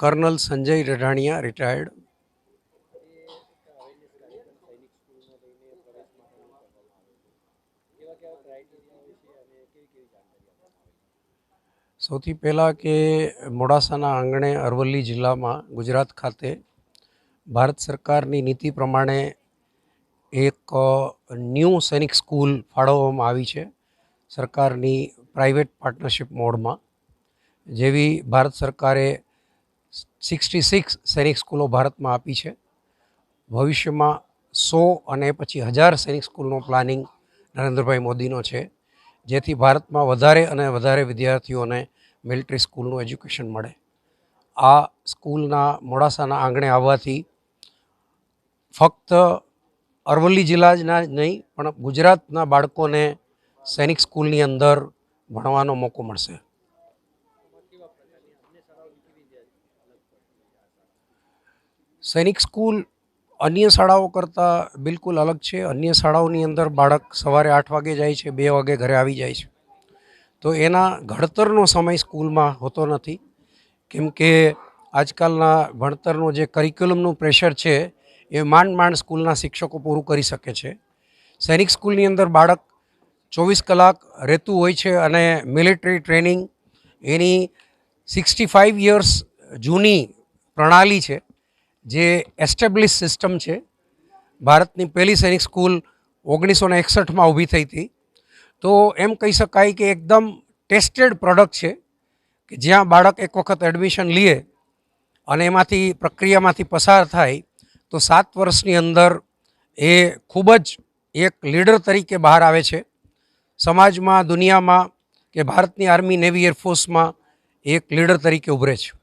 Kernel Sanjay રઢાણિયા retired સૌથી પહેલાં કે મોડાસાના આંગણે અરવલ્લી જિલ્લામાં ગુજરાત ખાતે ભારત સરકારની નીતિ પ્રમાણે એક ન્યૂ સૈનિક સ્કૂલ ફાળવવામાં આવી છે સરકારની પ્રાઇવેટ પાર્ટનરશિપ મોડમાં, જેવી ભારત સરકારે સિક્સટી સિક્સ સૈનિક સ્કૂલો ભારતમાં આપી છે. ભવિષ્યમાં સો અને પછી હજાર સૈનિક સ્કૂલનો પ્લાનિંગ નરેન્દ્રભાઈ મોદીનો છે, જેથી ભારતમાં વધારે અને વધારે વિદ્યાર્થીઓને મિલિટરી સ્કૂલનું એજ્યુકેશન મળે. આ સ્કૂલના મોડાસાના આંગણે આવવાથી ફક્ત અરવલ્લી જિલ્લા જ નહીં, પણ ગુજરાતના બાળકોને સૈનિક સ્કૂલની અંદર ભણવાનો મોકો મળશે. સૈનિક સ્કૂલ અન્ય શાળાઓ કરતાં બિલકુલ અલગ છે. અન્ય શાળાઓની અંદર બાળક સવારે આઠ વાગે જાય છે, બે વાગે ઘરે આવી જાય છે. તો એના ઘડતરનો સમય સ્કૂલમાં હોતો નથી. કેમ કે આજકાલના ભણતરનો જે કરિક્યુલમનું પ્રેશર છે, એ માંડ માંડ સ્કૂલના શિક્ષકો પૂરું કરી શકે છે. સૈનિક સ્કૂલની અંદર બાળક ચોવીસ કલાક રહેતું હોય છે અને મિલિટરી ટ્રેનિંગ એની સિક્સટી ફાઇવ યર્સ જૂની પ્રણાલી છે, જે એસ્ટેબ્લિશ સિસ્ટમ છે. ભારતની પહેલી સૈનિક સ્કૂલ ઓગણીસો ને એકસઠમાં ઊભી થઈ હતી. તો એમ કહી શકાય કે એકદમ ટેસ્ટેડ પ્રોડક્ટ છે કે જ્યાં બાળક એક વખત એડમિશન લે અને એમાંથી પ્રક્રિયામાંથી પસાર થાય, તો સાત વર્ષની અંદર એ ખૂબ જ એક લીડર તરીકે બહાર આવે છે. સમાજમાં, દુનિયામાં કે ભારતની આર્મી નેવી એરફોર્સમાં એક લીડર તરીકે ઉભરે છે.